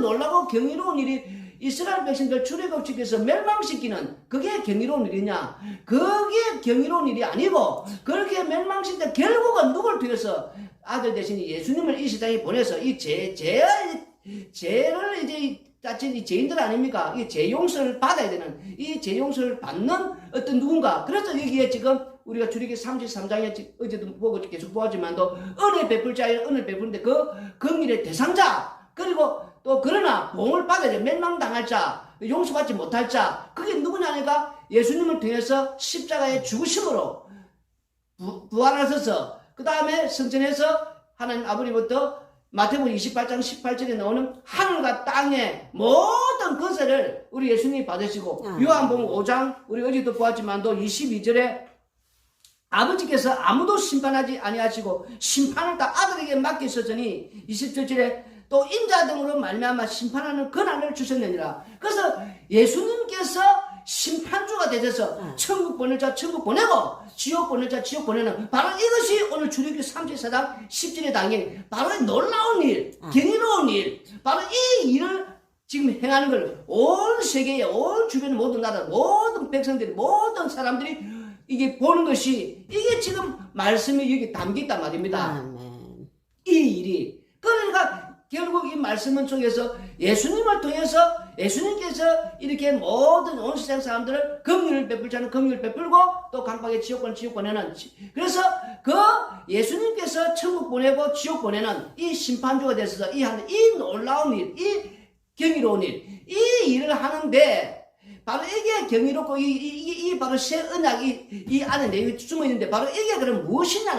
놀라고 경이로운 일이 이스라엘 백성들 출애굽시켜서 멸망시키는 그게 경이로운 일이냐? 그게 경이로운 일이 아니고 그렇게 멸망시켜 결국은 누굴 통해서 아들 대신 예수님을 이 세상에 보내서 이 죄 죄, 죄를 이제 따진 이 죄인들 아닙니까? 이 죄 용서를 받아야 되는 이 죄 용서를 받는 어떤 누군가. 그래서 여기에 지금 우리가 주리기 33장에 어제도 보고 계속 보았지만도 은혜 베풀 자에 은혜 베푸는데 그 긍일의 대상자 그리고 또 그러나 봉을 받아야 돼 멸망당할 자 용서받지 못할 자 그게 누구냐니까 예수님을 통해서 십자가의 죽으심으로 부, 부활하셔서 그 다음에 성전에서 하나님 아버지부터 마태복음 28장 18절에 나오는 하늘과 땅의 모든 것을 우리 예수님이 받으시고 음. 요한복음 5장 우리 어제도 보았지만도 22절에 아버지께서 아무도 심판하지 아니하시고 심판을 다 아들에게 맡기셨으니 27절에 또 인자 등으로 말미암아 심판하는 권한을 주셨느니라. 그래서 예수님께서 심판주가 되셔서 음. 천국 보낼 자 천국 보내고 지옥 보낼 자 지옥 보내는 바로 이것이 오늘 출애굽기 34장 10절에 담긴 바로 이 놀라운 일, 음. 경이로운 일, 바로 이 일을 지금 행하는 걸 온 세계에 온 주변 모든 나라 모든 백성들이 모든 사람들이 이게 보는 것이 이게 지금 말씀이 여기 담겨 있단 말입니다. 이 일이 그러니까 결국 이 말씀 속에서 예수님을 통해서 예수님께서 이렇게 모든 온 세상 사람들을 긍휼을 베풀 자는 긍휼을 베풀고 또 강박의 지옥권 지옥 보내는 지- 그래서 그 예수님께서 천국 보내고 지옥 보내는 이 심판주가 되셔서 이 하는 이 놀라운 일, 이 경이로운 일, 이 일을 하는데 바로 이게 경이롭고 이, 이, 이, 이 바로 새 언약이 이 안에 내용이 숨어 있는데 바로 이게 그럼 무엇이냐